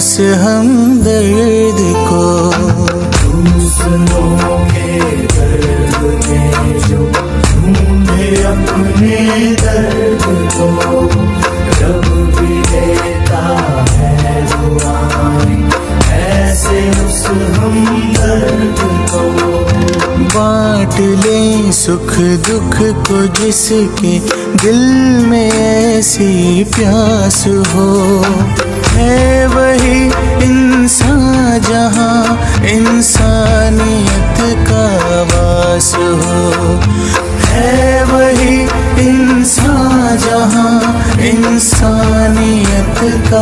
से हम हमदर्द को दर्द जो ढूंढे अपने दर्द को रब भी देता है दुआएं ऐसे उस हमदर्द को। बांट ले सुख दुख को जिसके दिल में ऐसी प्यास हो। है रात का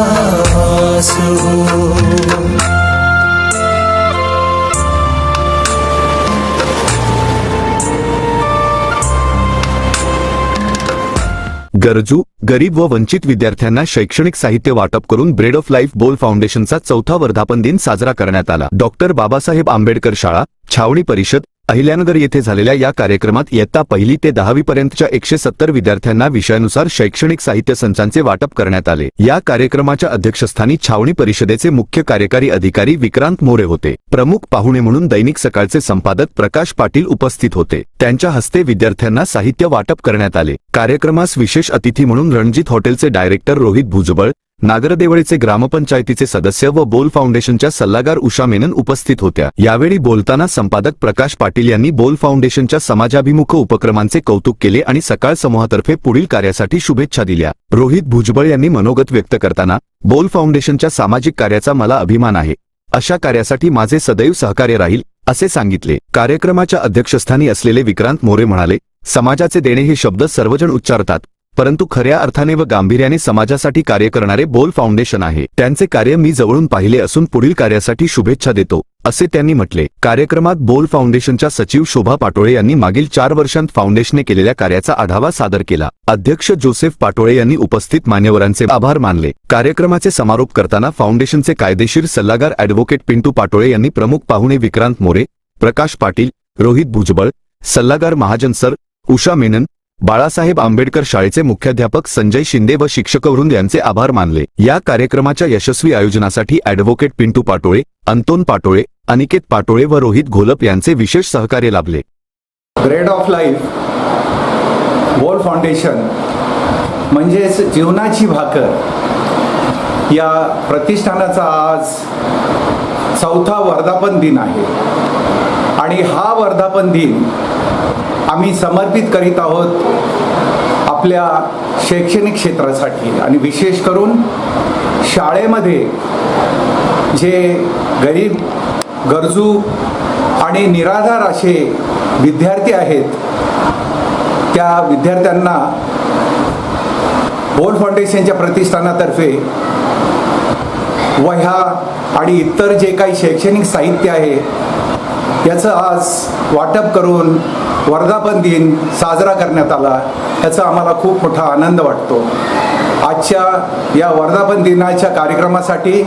वास हो गरजू गरीब व वंचित विद्यार्थ्यांना शैक्षणिक साहित्य वाटप करून ब्रेड ऑफ लाईफ बोल फाउंडेशनचा चौथा वर्धापन दिन साजरा करण्यात आला. डॉक्टर बाबासाहेब आंबेडकर शाळा छावणी परिषद अहिल्यानगर येथे झालेल्या या कार्यक्रमात इयत्ता पहिली ते दहावी पर्यंतच्या एकशे सत्तर विद्यार्थ्यांना विषयानुसार शैक्षणिक साहित्य संचांचे वाटप करण्यात आले. या कार्यक्रमाच्या अध्यक्षस्थानी छावणी परिषदेचे मुख्य कार्यकारी अधिकारी विक्रांत मोरे होते. प्रमुख पाहुणे म्हणून दैनिक सकाळचे संपादक प्रकाश पाटील उपस्थित होते. त्यांच्या हस्ते विद्यार्थ्यांना साहित्य वाटप करण्यात आले. कार्यक्रमास विशेष अतिथी म्हणून रणजित हॉटेलचे डायरेक्टर रोहित भुजबळ नागरदेवळीचे ग्रामपंचायतीचे सदस्य व बोल फाउंडेशनच्या सल्लागार उषा मेनन उपस्थित होत्या. यावेळी बोलताना संपादक प्रकाश पाटील यांनी बोल फाउंडेशनच्या समाजाभिमुख उपक्रमांचे कौतुक केले आणि सकाळ समूहातर्फे पुढील कार्यासाठी शुभेच्छा दिल्या. रोहित भुजबळ यांनी मनोगत व्यक्त करताना बोल फाउंडेशनच्या सामाजिक कार्याचा मला अभिमान आहे. अशा कार्यासाठी माझे सदैव सहकार्य राहील असे सांगितले. कार्यक्रमाच्या अध्यक्षस्थानी असलेले विक्रांत मोरे म्हणाले समाजाचे देणे हे शब्द सर्वजण उच्चारतात. परंतु खऱ्या अर्थाने व गांभीर्याने समाजासाठी कार्य करणारे बोल फाउंडेशन आहे. त्यांचे कार्य मी जवळून पाहिले असून पुढील कार्यासाठी शुभेच्छा देतो असे त्यांनी म्हटले. कार्यक्रमात बोल फाउंडेशनच्या सचिव शोभा पाटोळे यांनी मागील चार वर्षांत फाउंडेशनने केलेल्या कार्याचा आढावा सादर केला. अध्यक्ष जोसेफ पाटोळे यांनी उपस्थित मान्यवरांचे आभार मानले. कार्यक्रमाचे समारोप करताना फाउंडेशनचे कायदेशीर सल्लागार अॅडव्होकेट पिंटू पाटोळे यांनी प्रमुख पाहुणे विक्रांत मोरे प्रकाश पाटील रोहित भुजबळ सल्लागार महाजन सर उषा मेनन बाळासाहेब आंबेडकर शाळेचे मुख्याध्यापक संजय शिंदे व शिक्षकवृंद यांचे आभार मानले. या कार्यक्रमाच्या यशस्वी आयोजनासाठी ऍडव्होकेट पिंटू पाटोळे अंतोन पाटोळे अनिकेत पाटोळे व रोहित घोलप यांचे विशेष सहकार्य लाभले. Grade of life world foundation म्हणजेच जीवनाची भाकर या प्रतिष्ठानाचा आज चौथा वर्धापन दिन आहे. आणि हा वर्धापन दिन आम्ही समर्पित करीत आहोत आपल्या शैक्षणिक क्षेत्रासाठी. आणि विशेष करून शाळेमध्ये जे गरीब गरजू आणि निराधार असे विद्यार्थी आहेत त्या विद्यार्थ्यांना बोल फाउंडेशनच्या प्रतिष्ठानातर्फे वह्या आणि इतर जे काही शैक्षणिक साहित्य आहे याचं आज वाटप करून वर्धापन दिन साजरा करण्यात आला. याचा आम्हाला खूप मोठा आनंद वाटतो. आजच्या या वर्धापन दिनाच्या कार्यक्रमासाठी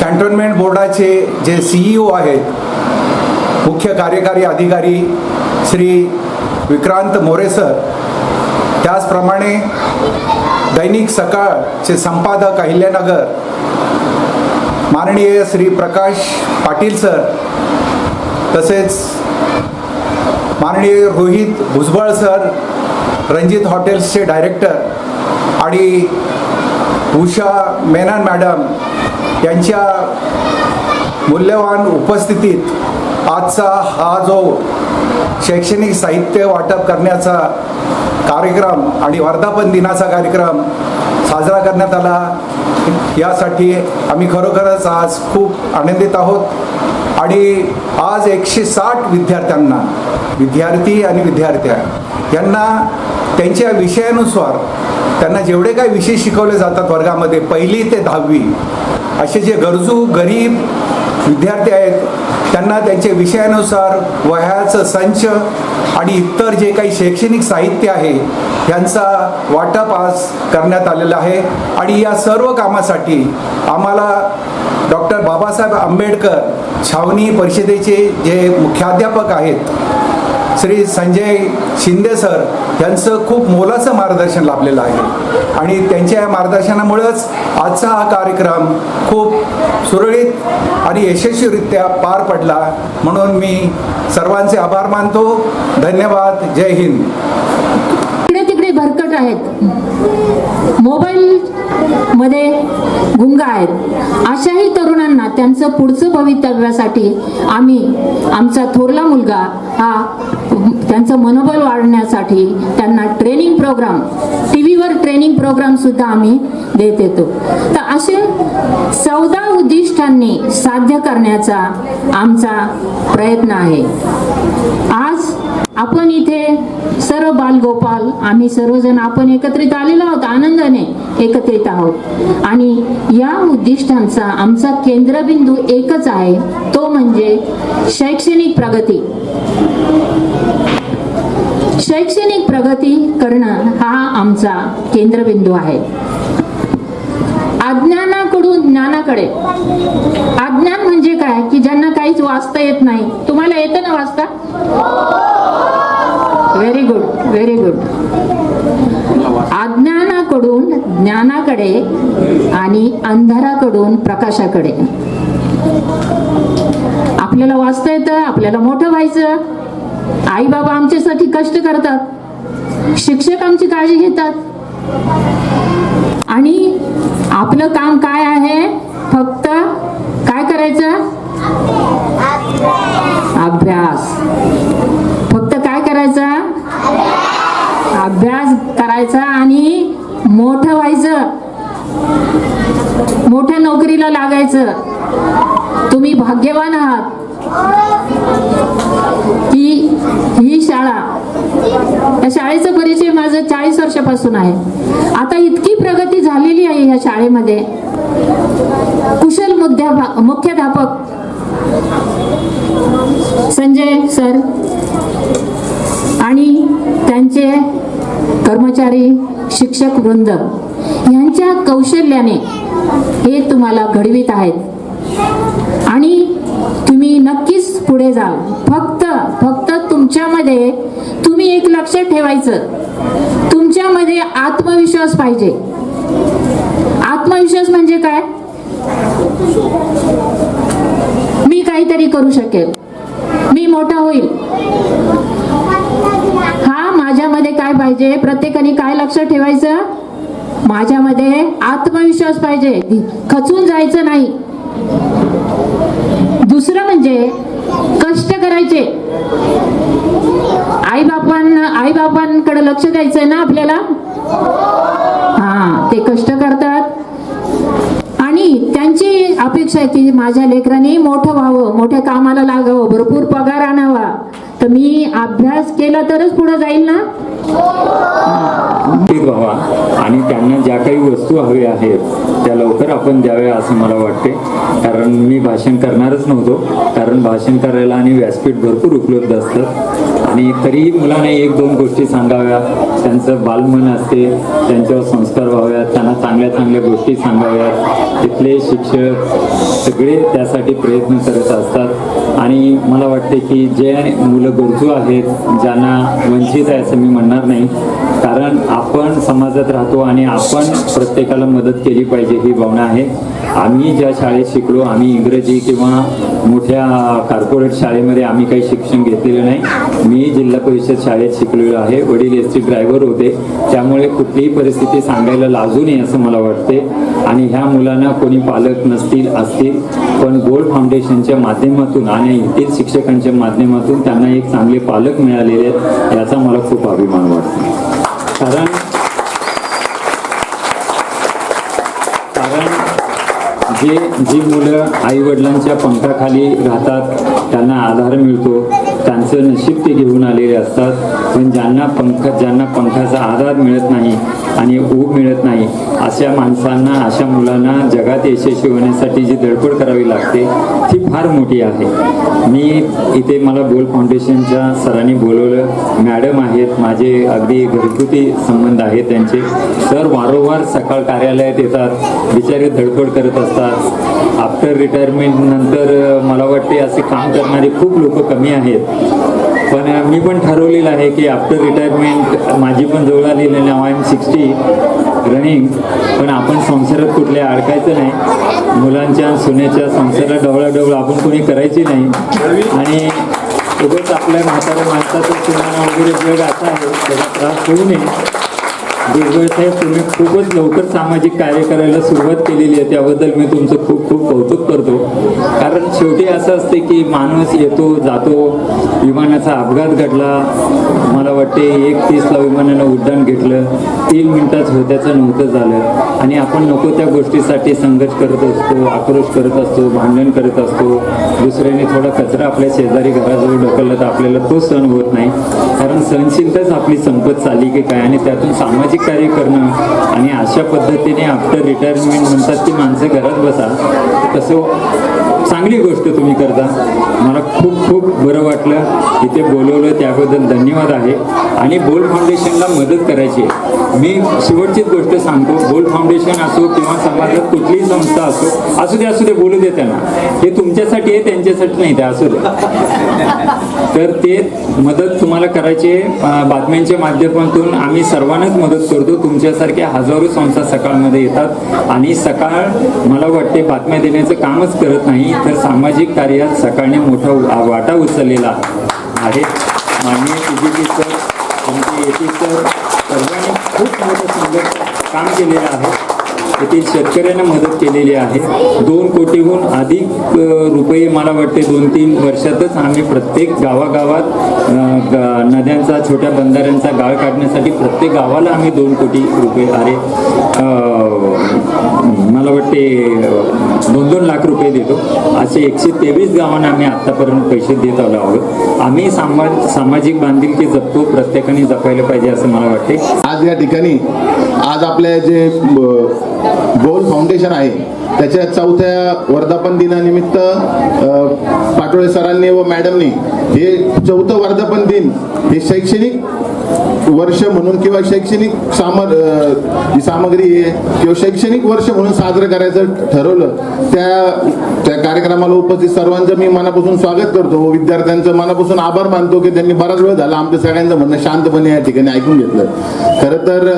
कॅन्टोन्मेंट बोर्डाचे जे सीईओ आहेत मुख्य कार्यकारी अधिकारी श्री विक्रांत मोरे सर त्याचप्रमाणे दैनिक सकाळचे संपादक अहिल्यानगर माननीय श्री प्रकाश पाटील सर तसेच माननीय रोहित भुजबळ सर रणजित हॉटेल्सचे डायरेक्टर आणि उषा मेनन मॅडम यांच्या मूल्यवान उपस्थितीत आजचा हा जो शैक्षणिक साहित्य वाटप करण्याचा कार्यक्रम आणि वर्धापन दिनाचा कार्यक्रम साजरा करण्यात आला यासाठी आम्ही खरोखरच आज खूप आनंदित आहोत. आणि आज एकशे साठ विद्यार्थ्यांना विद्यार्थी आणि विद्यार्थ्या यांना त्यांच्या विषयानुसार त्यांना जेवढे काही विषय शिकवले जातात वर्गामध्ये पहिली ते दहावी असे जे गरजू गरीब विद्यार्थी आहेत त्यांना त्यांच्या विषयानुसार वह्याचं संच आणि इतर जे काही शैक्षणिक साहित्य आहे यांचा वाटप आज करण्यात आलेला आहे. आणि या सर्व कामासाठी आम्हाला डॉक्टर बाबासाहेब आंबेडकर छावणी परिषदेचे जे मुख्याध्यापक आहेत श्री संजय शिंदे सर यांचं खूप मोलाचं मार्गदर्शन लाभलेलं आहे. आणि त्यांच्या या मार्गदर्शनामुळंच आजचा हा कार्यक्रम खूप सुरळीत आणि यशस्वीरित्या पार पडला. म्हणून मी सर्वांचे आभार मानतो. धन्यवाद. जय हिंद. इकडे तिकडे भरकट आहेत. मोबाईल मध्ये गुंग आहेत. अशाही तरुणांना त्यांचं पुढचं भवितव्यासाठी आम्ही आमचा थोरला मुलगा हा त्यांचं मनोबल वाढवण्यासाठी त्यांना ट्रेनिंग प्रोग्राम टी व्हीवर ट्रेनिंग प्रोग्राम सुद्धा आम्ही देत येतो. तर असे चौदा उद्दिष्टांनी साध्य करण्याचा आमचा प्रयत्न आहे. आज आपण इथे सर्व बालगोपाल आम्ही सर्वजण आपण एकत्रित आलेलो आहोत आनंदाने एकत्रित आहोत. आणि या उद्दिष्टांचा आमचा केंद्रबिंदू एकच आहे तो म्हणजे शैक्षणिक प्रगती. शैक्षणिक प्रगती करणं हा आमचा केंद्रबिंदू आहे. अज्ञानाकडून ज्ञानाकडे. अज्ञान म्हणजे काय? की ज्यांना काहीच वाचता येत नाही. तुम्हाला येतं ना वाचता? व्हेरी गुड व्हेरी गुड अज्ञानाकडून ज्ञानाकडे आणि अंधाराकडून प्रकाशाकडे. आपल्याला वाचता येतं आपल्याला मोठं व्हायचं. आई बाबा आमच्यासाठी कष्ट करतात. शिक्षक आमची काळजी घेतात. आणि आपलं काम काय आहे? फक्त काय करायचं? अभ्यास. फक्त काय करायचा? अभ्यास करायचा आणि मोठं व्हायचं. मोठ्या नोकरीला लागायचं. तुम्ही भाग्यवान आहात. की ही शाळा. या शाळेचा परिचय माझं चाळीस वर्षापासून आहे. आता इतकी प्रगती झालेली आहे या शाळेमध्ये. कुशल मुद्ध्या मुख्याध्यापक. संजय सर. आणि त्यांचे कर्मचारी शिक्षक वृंद. यांच्या कौशल्याने हे तुम्हाला घडवीत आहेत. आणि तुम्ही नक्कीच पुढे जा फक्त फक्त तुमच्यामध्ये तुम्ही एक लक्षात ठेवायचं. तुमच्यामध्ये आत्मविश्वास पाहिजे. आत्मविश्वास म्हणजे काय? मी काहीतरी करू शकेल. मी मोठा होईल. हा माझ्यामध्ये काय पाहिजे? प्रत्येकाने काय लक्षात ठेवायचं? माझ्यामध्ये आत्मविश्वास पाहिजे. खचून जायचं नाही. दुसरं म्हणजे कष्ट करायचे. आई बापांना आई बापांकडे लक्ष द्यायचंय ना आपल्याला? हा ते कष्ट करतात. आणि त्यांची अपेक्षा आहे की माझ्या लेकरांनी मोठं व्हावं मोठ्या कामाला लागावं भरपूर पगार आणावा. तर मी अभ्यास केला तरच पुढे जाईल ना? उपस्थित व्हावा आणि त्यांना ज्या काही वस्तू हव्या आहेत त्या लवकर आपण द्याव्या असं मला वाटते. कारण मी भाषण करणारच नव्हतो. कारण भाषण करायला आणि व्यासपीठ भरपूर उपलब्ध असतात आणि तरीही मुलांना एक दोन गोष्टी सांगाव्या. त्यांचं बालमन असते त्यांच्यावर संस्कार व्हाव्यात त्यांना चांगल्या चांगल्या गोष्टी सांगाव्यात. तिथले शिक्षक सगळे त्यासाठी प्रयत्न करत असतात. आणि मला वाटते की जे मुलं गरजू आहेत ज्यांना वंचित आहे असं मी म्हणणार नाही कारण आपण समाजात राहतो आणि आपण प्रत्येकाला मदत केली पाहिजे ही भावना आहे. आम्ही ज्या शाळेत शिकलो आम्ही इंग्रजी किंवा मोठ्या कॉर्पोरेट शाळेमध्ये आम्ही काही शिक्षण घेतलेलं नाही. मी जिल्हा परिषद शाळेत शिकलेलो आहे. वडील एस टी ड्रायव्हर होते. त्यामुळे कुठलीही परिस्थिती सांगायला लाजू नये असं मला वाटते आणि ह्या मुलांना कोणी पालक नसतील असतील पण गोल्ड फाउंडेशनच्या माध्यमातून आणि येथील शिक्षकांच्या माध्यमातून त्यांना एक चांगले पालक मिळालेले आहेत याचा मला खूप अभिमान वाटतो कारण कारण जे जी मुलं आईवडिलांच्या पंखाखाली राहतात त्यांना आधार मिळतो. त्यांचं नशीब ते घेऊन आलेले असतात. पण ज्यांना पंख ज्यांना पंखाचा आधार मिळत नाही आणि ऊब मिळत नाही अशा माणसांना अशा मुलांना जगात यशस्वी होण्यासाठी जी धडपड करावी लागते ती फार मोठी आहे. मी इथे मला बोल फाउंडेशनच्या सरांनी बोलवलं मॅडम आहेत माझे अगदी घरगुती संबंध आहेत त्यांचे. सर वारंवार सकाळ कार्यालयात येतात बिचारे धडपड करत असतात. आफ्टर रिटायरमेंट नंतर मला वाटते असे काम करणारे खूप लोक कमी आहेत. पण मी पण ठरवलेलं आहे की आफ्टर रिटायरमेंट माझी पण जवळ आलेली नाव आय एम सिक्स्टी रनिंग पण आपण संसारात कुठल्या अडकायचं नाही. मुलांच्या सुनेच्या संसारात डवळाडवळ आपण कोणी करायची नाही. आणि उगाच आपल्या म्हाताऱ्या माणसाचं सुनाना वगैरे जग असं आहे त्याचा त्रास होऊ नये. भुजबळ साहेब तुम्ही खूपच लवकर सामाजिक कार्य करायला सुरुवात केलेली आहे. त्याबद्दल मी तुमचं खूप खूप कौतुक करतो. कारण शेवटी असं असते की माणूस येतो जातो विमानाचा अपघात घडला. मला वाटते एक तीसला विमानानं उड्डाण घेतलं. तीन मिनटात होत्याचं नव्हतं झालं. आणि आपण नको त्या गोष्टीसाठी संघर्ष करत असतो आक्रोश करत असतो भांडण करत असतो. दुसऱ्याने थोडा कचरा आपल्या शेजारी घराजवळ ढकलला तर आपल्याला तो सण होत नाही. कारण सहनशीलताच आपली संपत चालली की काय? आणि त्यातून सामाजिक कार्य करणं आणि अशा पद्धतीने आफ्टर रिटायरमेंट म्हणतात की माणसं घरात बसा तसं चांगली गोष्ट तुम्ही करता. मला खूप खूप बरं वाटलं. इथे बोलवलं त्याबद्दल धन्यवाद आहे. आणि बोल फाउंडेशनला मदत करायची आहे. मी शेवटचीच गोष्ट सांगतो. बोल फाउंडेशन असो किंवा समाजात कुठलीही संस्था असो असू दे असू दे बोलू दे त्यांना. हे तुमच्यासाठी आहे त्यांच्यासाठी नाही ते असू दे. तर ते मदत तुम्हाला करायची आहे. बातम्यांच्या माध्यमातून आम्ही सर्वांनाच मदत करतो. तुमच्यासारख्या हजारो संस्था सकाळमध्ये येतात. आणि सकाळ मला वाटते बातम्या देण्याचं कामच करत नाही. तर सामाजिक कार्यात सकाळने मोठा वाटा उचललेला आहे. माननीय पी सर आमचे येतील सर सर्वांनी खूप मोठं सुंदर काम केलेलं आहे. येथील शेतकऱ्यांना मदत केलेली आहे. दोन कोटीहून अधिक रुपये मला वाटते दोन तीन वर्षातच आम्ही प्रत्येक गावागावात नद्यांचा छोट्या बंधाऱ्यांचा गाळ काढण्यासाठी प्रत्येक गावाला आम्ही दोन कोटी रुपये अरे मला वाटते दोन दोन लाख रुपये देतो. असे एकशे तेवीस गावांना आम्ही आत्तापर्यंत पैसे देत आलो आहोत. आम्ही सामाज सामाजिक बांधिलकी जपतो प्रत्येकाने जपायला पाहिजे असं मला वाटते. आज या ठिकाणी आज आपल्या जे गोल फाउंडेशन आहे त्याच्या चौथ्या वर्धापन दिनानिमित्त पाटोळे सरांनी व मॅडमनी हे चौथं वर्धापन दिन हे शैक्षणिक वर्ष म्हणून किंवा शैक्षणिक साम जी सामग्री आहे किंवा शैक्षणिक वर्ष म्हणून साजरं करायचं ठरवलं त्या त्या कार्यक्रमाला उपस्थित सर्वांचं मी मनापासून स्वागत करतो. व विद्यार्थ्यांचं मनापासून आभार मानतो की त्यांनी बराच वेळ झाला आमच्या सगळ्यांचं म्हणणं शांतपणे या ठिकाणी ऐकून घेतलं. खरं तर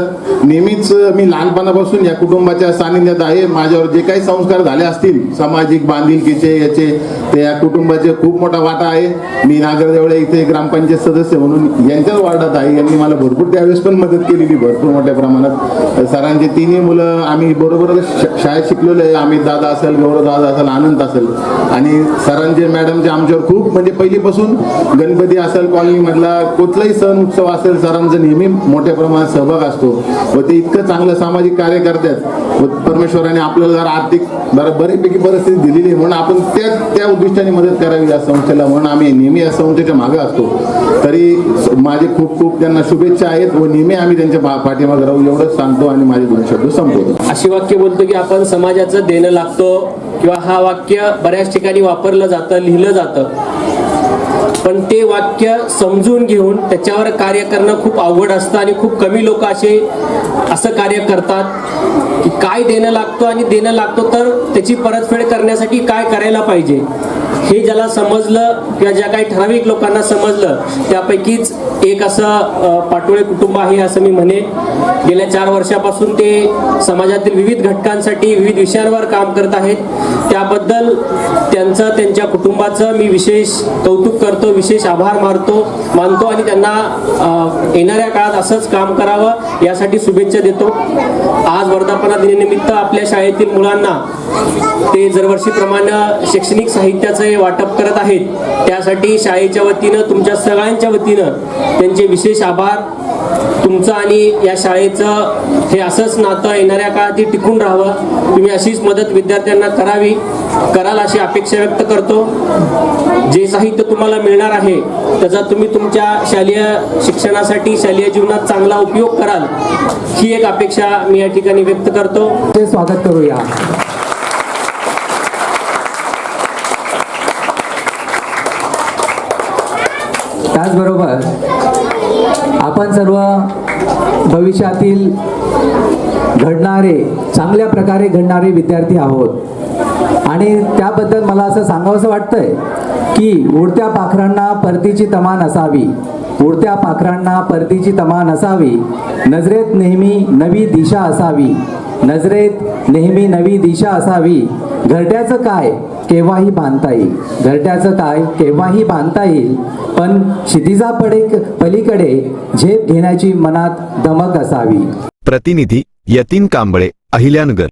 नेहमीच मी लहानपणापासून या कुटुंबाच्या सानिध्यात आहे. माझ्यावर जे काही संस्कार झाले असतील सामाजिक बांधिलकीचे याचे ते या कुटुंबाचे खूप मोठा वाटा आहे. मी नागरदेवळे इथे ग्रामपंचायत सदस्य म्हणून यांच्याच वार्डात आहे. यांनी मला भरपूर त्यावेळेस पण मदत केलेली भरपूर मोठ्या प्रमाणात. सरांचे तिन्ही मुलं आम्ही बरोबर शाळेत शिकलेलो आहे. आम्ही दादा असेल गौरव दादा असेल आनंद असेल. आणि सरांचे मॅडमचे आमच्यावर खूप म्हणजे पहिलीपासून गणपती असेल कॉलनीमधला कुठलाही सण उत्सव असेल सरांचा नेहमी मोठ्या प्रमाणात सहभाग असतो. व ते इतकं चांगलं सामाजिक कार्य करतात. व परमेश्वराने आपल्याला जरा आर्थिक जरा बरेपैकी परिस्थिती दिलेली आहे. म्हणून आपण त्या त्या उद्दिष्टाने मदत करावी या संस्थेला. म्हणून आम्ही नेहमी या संस्थेच्या मागे असतो. तरी माझे खूप खूप त्यांना शुभेच्छा आहेत व नेहमी आम्ही त्यांच्या पाठीमागे राहू एवढंच सांगतो आणि माझे दोन शब्द संपवतो. अशी वाक्य बोलतो की आपण समाजाचं देणं लागतो किंवा हा वाक्य बऱ्याच ठिकाणी वापरलं जातं लिहिलं जातं. पण ते वाक्य समजून घेऊन त्याच्यावर कार्य करणं खूप अवघड असतं आणि खूप कमी लोक असे असं कार्य करतात की काय देणं लागतो आणि देणं लागतो तर त्याची परतफेड करण्यासाठी काय करायला पाहिजे? हे ज्याला समजलं किंवा ज्या काही ठराविक लोकांना समजलं त्यापैकीच एक असं पाटोळे कुटुंब आहे असं मी म्हणे. गेल्या चार वर्षापासून ते समाजातील विविध घटकांसाठी विविध विषयांवर काम करत आहेत. त्याबद्दल त्यांचं त्यांच्या कुटुंबाचं मी विशेष कौतुक करतो विशेष आभार मानतो मानतो आणि त्यांना येणाऱ्या काळात असंच काम करावं यासाठी शुभेच्छा देतो. आज वर्धापना दिनानिमित्त आपल्या शाळेतील मुलांना ते दरवर्षीप्रमाणे शैक्षणिक साहित्याचं हे वाटप करत आहेत. त्यासाठी शाळेच्या वतीनं तुमच्या सगळ्यांच्या वतीनं त्यांचे विशेष आभार. तुमचं आणि या शाळेचं हे असंच नातं येणाऱ्या काळातही टिकून राहावं. तुम्ही अशीच मदत विद्यार्थ्यांना करावी. कराल अशी अपेक्षा व्यक्त करतो. जे साहित्य तुम्हाला मिळणार आहे त्याचा तुम्ही तुमच्या शालेय शिक्षणासाठी शालेय जीवनात चांगला उपयोग कराल. ही एक अपेक्षा मी या ठिकाणी व्यक्त करतो. ते स्वागत करूया. त्याचबरोबर आपण सर्व भविष्यातील घडणारे चांगल्या प्रकारे घडणारे विद्यार्थी आहोत. आणि त्याबद्दल मला असं सांगावंसं वाटतंय की उडत्या पाखरांना परतीची तमा नसावी. उडत्या पाखरांना परतीची तमा नसावी. नजरेत नेहमी नवी दिशा असावी. नजरेत नेहमी नवी दिशा असावी. घरट्याचं काय? केव्हाही बांधता येईल. घरट्याचं काय केव्हाही बांधता येईल पण क्षितिजा पडे पलीकडे झेप घेण्याची मनात दमक असावी. प्रतिनिधी यतीन कांबळे अहिल्यानगर.